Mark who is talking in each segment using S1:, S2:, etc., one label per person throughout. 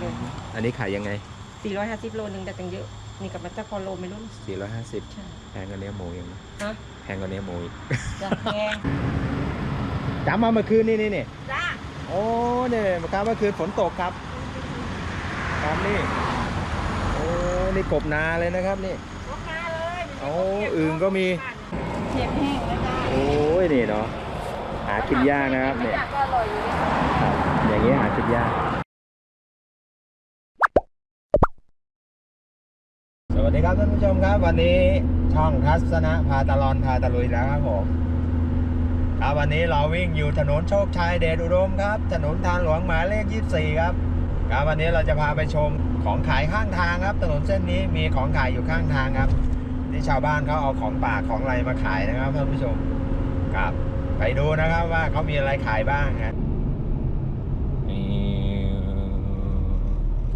S1: ได้เลย
S2: อันนี้ขายยังไง
S1: 450 โลนึงแต่ตังเยอะ นี่กับมันจะพอโลไม่รู้
S2: 450
S1: ใช่
S2: แพงกว่าเนื้อหมูยังนะ
S1: ฮะ
S2: แพงกว่าเนื้อหมูอีก
S1: จะแพง
S2: จำมาเมื่อคืนนี่นี่นี่
S1: จ้า
S2: โอ้เนี่ยเมื่อคืนเมื่อคืนฝนตกครับครับนี่โอ้นี่กบนาเลยนะครับนี่
S1: ลูกค้าเลย
S2: โอ้อึ่งก็มี
S1: เชฟแห้งแล้วจ้า
S2: โอ้ยนี่เนาะหากินยากนะครับเนี่ย
S1: ก็อร่อยอยู่เนี่ย
S2: ครับอย่างนี้หากินยาก วัสดีครับท่านผู้ชมครับ วันนี้ช่องทัศนะพาตลอนพาตะลุยแล้วครับผมครับวันนี้เราวิ่งอยู่ถนนโชคชัยเดชอุดมครับ ถนนทางหลวงหมายเลข 24 ครับครับวันนี้เราจะพาไปชมของขายข้างทางครับ ถนนเส้นนี้มีของขายอยู่ข้างทางครับ ที่ชาวบ้านเขาเอาของป่าของอะไรมาขายนะครับท่านผู้ชมครับ ไปดูนะครับว่าเขามีอะไรขายบ้างครับนี่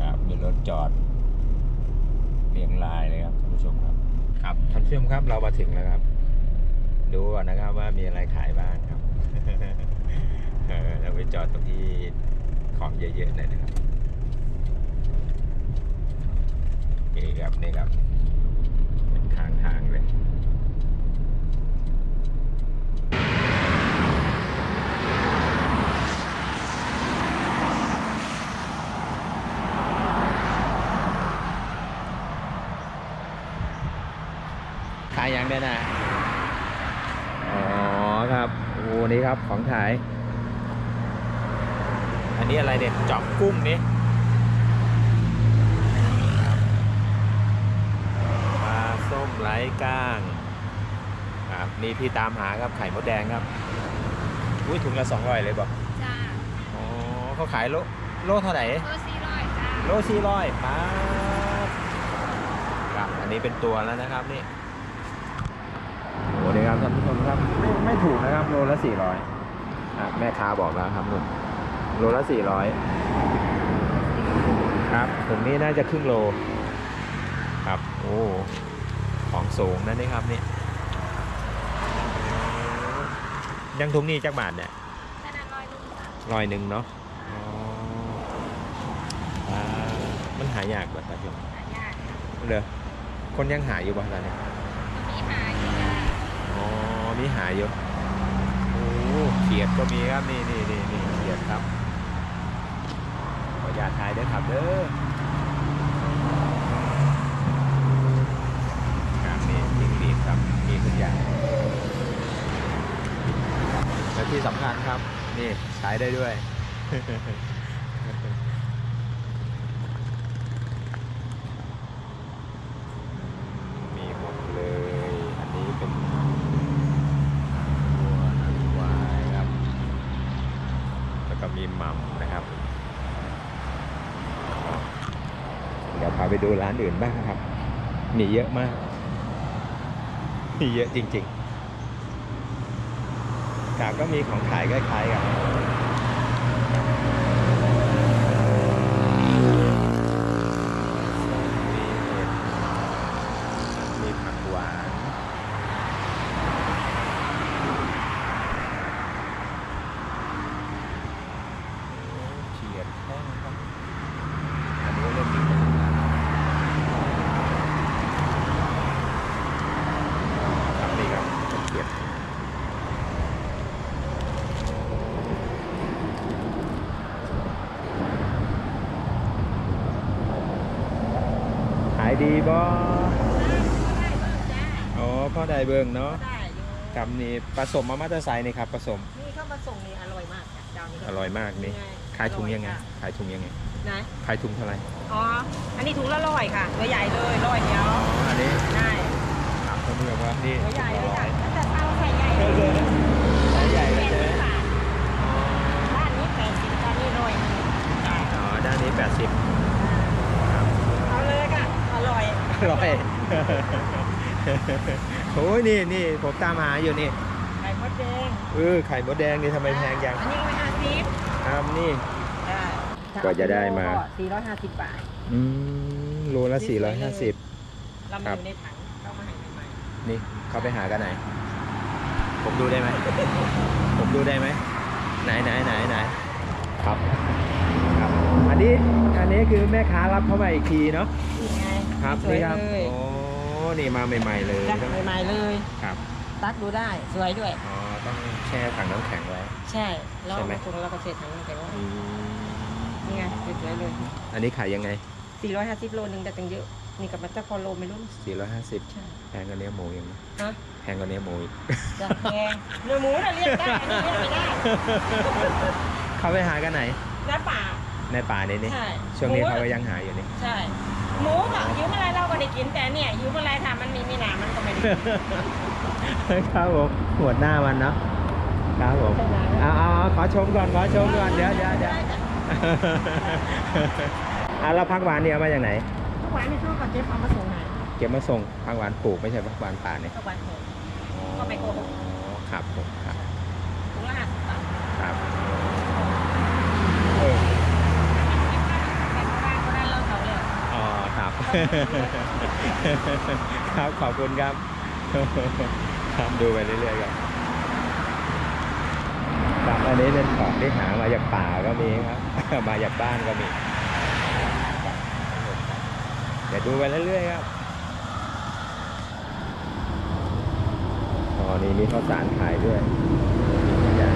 S2: ครับมีรถจอด เรียงรายเลยครับท่านผู้ชมครับ ครับท่านผู้ชมครับเรามาถึงแล้วครับ ดูก่อนนะครับว่ามีอะไรขายบ้างครับเออเราไปจอดตรงที่ของเยอะๆหน่อยนะครับนี่ครับนี่ครับเป็นข้างทางเลย ขายยังได้นะ อ๋อครับ โอ้นี่ครับของขาย อันนี้อะไรเนี่ยจอบกุ้งนี่ปลาส้มไร้ก้างครับนี่ที่ตามหาครับไข่มดแดงครับอุ้ยถุงละสองร้อยเลยบอก
S3: จ้า
S2: อ๋อเขาขายโลโลเท่าไหร่
S3: โลสี่ร้อยจ้า
S2: โลสี่ร้อยป้าบครับอันนี้เป็นตัวแล้วนะครับนี่ โอ้นี่ครับท่านผู้ชมครับไม่ไม่ถูกนะครับโลละสี่ร้อยแม่ค้าบอกแล้วครับนุ่นโลละสี่ร้อยครับถุงนี้น่าจะครึ่งโลครับโอ้ของสูงนะนี่ครับนี่ยังถุงนี้จักบาทเนี่ย
S3: ขนาดร้อยหนึ่งจ้า
S2: ร้อยหนึ่งเนาะอ๋ออ่ามันหายากกว่าตาจง
S3: หายาก
S2: เลยคนยังหาอยู่ป่ะตอนนี้
S3: มันมีหายอยู่จ้า
S2: อ๋อ มีหาอยู่โอ้เขียดก็มีครับนี่นี่นี่นี่เขียดครับขออย่าตถ่ายได้ครับเด้อครับนี่จิ้งหรีครับมีทุกอย่างและที่สำคัญครับ นี่ใช้ได้ด้วยมีหมดเลย อันนี้เป็นวัวนันควายครับ แล้วก็มีหม่ำนะครับ เดี๋ ยวพาไปดูร้านอื่นบ้างครับ มีเยอะมาก มีเยอะจริงๆครับก็มีของขายคล้ายๆกัน มีผักหวานเขียดแห้งครับ อันนี้ก็เริ่มมีแล้วครับนี่ครับเขียดขาย ดีบ่
S1: ได้บ้างจ้า
S2: อ๋อพ่อได้เบิ่งเนาะ
S1: ได้อยู่
S2: กับนี่ผสมมามาตอร์ไซค์นี่ครับผสม
S1: นี่เข้ามาส่งนี่อร่อยมากจ้ะเจ้านี้
S2: อร่อยมากนี่
S1: ไง
S2: ขายถุงยังไง
S1: อร่อจ้ะ
S2: ขายถุงยังไง
S1: ไหน
S2: ขายถุงเท่าไหร่
S1: อ๋อ อันนี้ถุงละร้อยค่ะตัวใหญ่เลยร้อยเดียว
S2: อ๋ออันนี้
S1: ได้
S2: ถามเพื่อนๆว่านี่
S1: ตัวใหญ่
S2: ถุ
S1: เล
S2: ง
S1: ย
S2: ละร้
S1: จ้ะ
S2: อย
S1: แต่ถ้าใส่ใหญ่
S2: เออเออสายใหญ่เลย
S1: แปด
S2: ใช่ไหม
S1: สิบบาทบ้านนี้แปดสิบตอนนี้ร้อย
S2: อ๋อด้านนี้ 80ครับ
S1: เอาเลยค่ะ อ ร่อย
S2: อร่อย โอ้ยนี่นี่ผมตามหาอยู่นี่
S1: ไข่มดแดง
S2: เออไข่มดแดงนี่ทำไมแพงจัง
S1: อันนี้ก็ไม่ห้าสิบ
S2: ครับนี่
S1: ได้
S2: กว่าจะได้มา
S1: สี่ร้อยห้าสิบบาท
S2: อืมโลละ 450
S1: เรา
S2: ครั
S1: มา
S2: บ
S1: อยู่ในถังเข้ามาให้ใหม่
S2: นี่เขาไปหากันไหน ผมดูได้ไหม ผมดูได้ไหม ไหนไหนไหนไหนครับครับ อันนี้อันนี้คือแม่ค้ารับเข้ามาอีกทีเนาะ
S1: นี่ไง
S2: ครับ
S1: สวย
S2: นี่ครับ
S1: เลย
S2: โอ้นี่มาใหม่ ๆ เลย
S1: จ้ะ
S2: ใช่ไหม
S1: ใหม่ๆเลย
S2: ครับ
S1: ตักดูได้สวยด้วย
S2: อ๋อต้องแช่ถังน้ำแข็งไว้
S1: ใช่แล้ว
S2: ใช่ไหม
S1: มาปรุงแล้วก็เสร็จทั้งนั้นแต่ว่า
S2: อืม
S1: นี่ไงสวยๆเลย
S2: อันนี้ขายยังไง
S1: 450 โลนึงแต่ตังเยอะ นี่กับมันจะพอโลไม่รู้
S2: 450
S1: ใช่
S2: แพงกว่าเนื้อหมูยังไหม
S1: ฮะ
S2: แพงกว่าเนื้อหมูอีก
S1: จะแพงเนื้อหมูน่ะเรียกได้อันนี้เรียกไม่ได้
S2: เขาไปหากันไหน
S1: น้าป่า
S2: ในป่านี่นี่
S1: ใช่
S2: ช่วงนี้
S1: หมู
S2: เขาก็ยังหาอยู่นี่
S1: ใช่ หมูก็หิวเมื่อไรเราก็ได้กินแต่เนี่ยหิวเมื่อไรถ้ามันมีมีหนามันก็ไม่ได้กิน
S2: ครับผมหัวหน้ามันเนาะครับผมเอาเอาเอาขอชมก่อนขอชมก่อนเดี๋ยวเดี๋ยวเดี๋ยวอะแล้วพักหวานเนี่ยเอามาจากไหน
S1: ทุกวันนี่ชอบกับเจ๊พามาส่งไหน
S2: เก็บมาส่งพักหวานปลูกไม่ใช่พักหวานป่าเนี่ย
S1: ทุกวันโหดก็ไปโกหก
S2: อ๋อครับผมครับ
S1: ถุงละห้าสิบบาท
S2: ครับเออ
S1: แต่โบราณโบราณเราเขาเลย
S2: อ๋อ ครับขอบคุณครับ ครับดูไปเรื่อยๆครับครับอันนี้เป็นของที่หามาจากป่าก็มีครับ มาจากบ้านก็มีเดี๋ยวดูไปเรื่อยๆครับอ๋อนี่มีข้าวสารขายด้วยอย่าง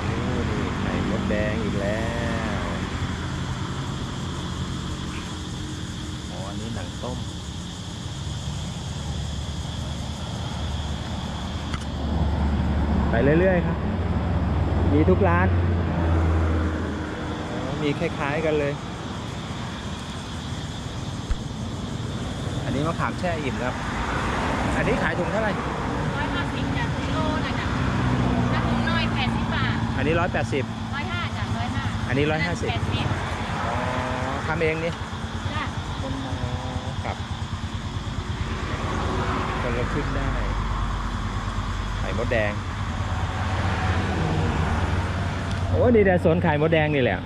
S2: โอ้นี่ไข่มด แดงอีกแล้วอ๋ออันนี้หนังต้มไปเรื่อยๆครับ มีทุกร้านอ๋อมีคล้ายๆกันเลย อันนี้มะขามแช่อิ่มครับ อันนี้ขายถุงเท่าไหร่
S3: ร้อยห้าสิบจากกิโลน่ะจ้ะถ้าถุงน้อยแปดสิบบาท
S2: อันนี้ร้อยแปดสิบ
S3: ร้อยห้าจ้ะร้ อยห้า
S2: อันนี้150
S3: แปดสิบ
S2: อ๋อทำเองนี่
S3: จ้ะคุณ
S2: อ๋อครับคนละครึ่งได้ ไข่มดแดง โอ้นี่แต่สวนไข่มดแดงนี่แหละ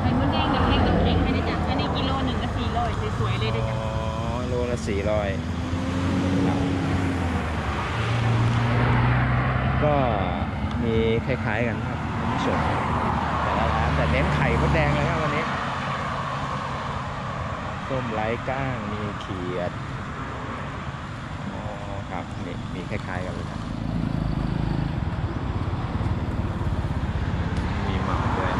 S3: ไข่มดแดงกับเล็กกับเล็กไม่ได้จ้ะอันนี้กิโลหนึ่งก็สี่ร้อยสวยๆเลยได้จ้ะ
S2: อ๋อโลละสี่ร้อยก็มีคล้ายๆกันครับ ท่านผู้ชมแต่ละร้านแต่เน้นไข่มดแดงเลยครับวันนี้ส้มไร้ก้างมีเขียดอ๋อครับมีมีคล้ายๆกันเลยครับมีหม่ำด้วย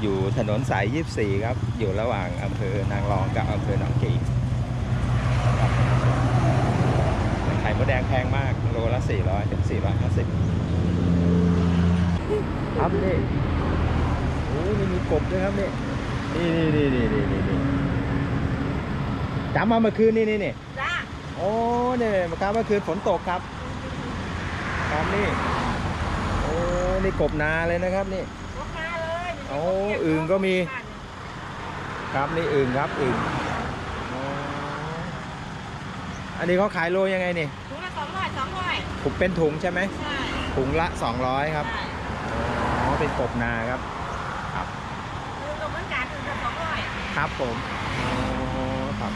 S2: อยู่ถนนสาย 24 ครับ อยู่ระหว่างอำเภอนางรองกับอำเภอหนองกี่ครับไข่ มดแดงแพงมากโลละ 400ถึง450ครับนี่โอ้นี่มีกบด้วยครับนี่นี่นี่นี่นี่นี่นี่จำมาเมื่อคืนนี่นี่นี่
S1: จ้า
S2: โอ้เนี่ยเมื่อคืนเมื่อคืนฝนตกครับครับนี่โอ้นี่กบนาเลยนะครับนี่
S1: ลูกค้าเลย
S2: โอ้อึ่งก็มี ครับนี่อึ่งครับอึ่งอ๋อ อันนี้เขาขายโลยังไงนี่
S1: ถุงละสองร้อยสองร้อย
S2: ผมเป็นถุงใช่ไหม
S1: ใช่
S2: ถุงละ 200 ครับ
S1: ใช่
S2: อ๋อ เป็นกบนาครับ ครับ
S1: คือกับเหมือนกันถุงละสองร้อย
S2: ครับผมอ๋อครับ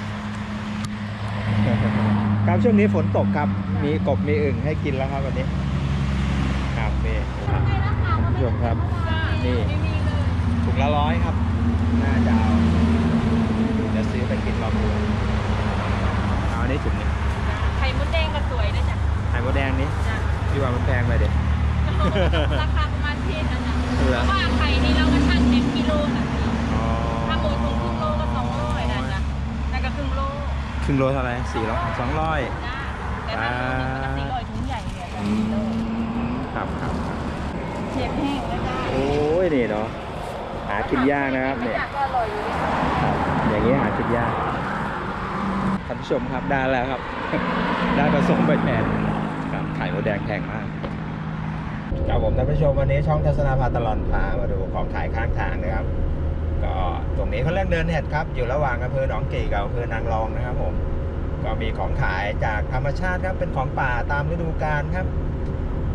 S2: ครับช่วงนี้ฝนตกครับ มีกบมีอึ่งให้กินแล้วครับวันนี้ ครับนี่ครับ
S3: ให้ราคาก็ไม่
S2: ผู้ชมครับ นี่
S3: ไม่มีเลย
S2: ถุงละร้อยครับน่าจะเอาจะซื้อไปกินลองดูเอาอันนี้ถุงนี้
S3: ไข่ม ดแดงก็สวยด้วยจ้ะ
S2: ไข่มดแดงนี้
S3: จ้ะ
S2: พี่ว่ามันแพงไปเด็ด
S3: ราคาประมาณเท่านั้นนะ
S2: เหรอ
S3: เพราะว่าไข่นี่เราก็ชั่งเต็มกิโลค่ะ
S2: อ๋อ
S3: ถ้าหมูถุงครึ่งโลก็สองร้อยนะจ๊ะแล้วก็ครึ่งโล
S2: ครึ่งโลเท่าไหร่สี่ร้อยสองร้อย
S3: จ้าแต่ถ้าโลหนึงมันก็สี่ร้อยถุงใหญ่เนี่ยจ้ะกิโล
S2: ครับครับ
S3: เชฟแห้งแล้วจ้า
S2: โอ้ยนี่เนาะหากินยากนะครับเนี่ย
S3: ก็อร่อยอยู่ดี
S2: ครับอย่างนี้หากินยากท่าน ผู้ชมครับได้แล้วครับ ได้ผสมไปแทนครับไข่มดแดงแพงมากครับผมท่านผู้ชมวันนี้ช่องทัศนาพาตลอดพามาดูของขายข้างทางนะครับ ก็ตรงนี้เขาเรียกเนินเห็ดครับ อยู่ระหว่างอำเภอหนองกี่กับอำเภอนางรองนะครับ ผม ก็มีของขายจากธรรมชาติครับเป็นของป่าตามฤดูกาลครับ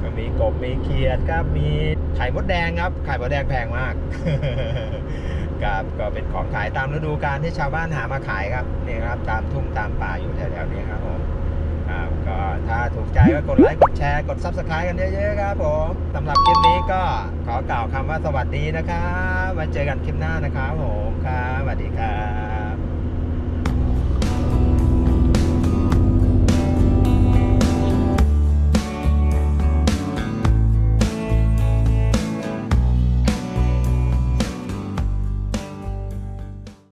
S2: ก็มีกบมีเขียดครับมี ไข่มดแดงครับ ไข่มดแดงแพงมากครับก็เป็นของขายตามฤดูกาลที่ชาวบ้านหามาขายครับนี่ครับ ตามทุ่งตามป่าอยู่แถวๆนี้ครับผมครับก็ถ้าถูกใจก็กดไลค์กดแชร์กด subscribe กันเยอะๆครับผมสำหรับคลิปนี้ก็ขอกล่าวคำว่าสวัสดีนะครับไว้เจอกันคลิปหน้านะครับผมครับสวัสดีครับ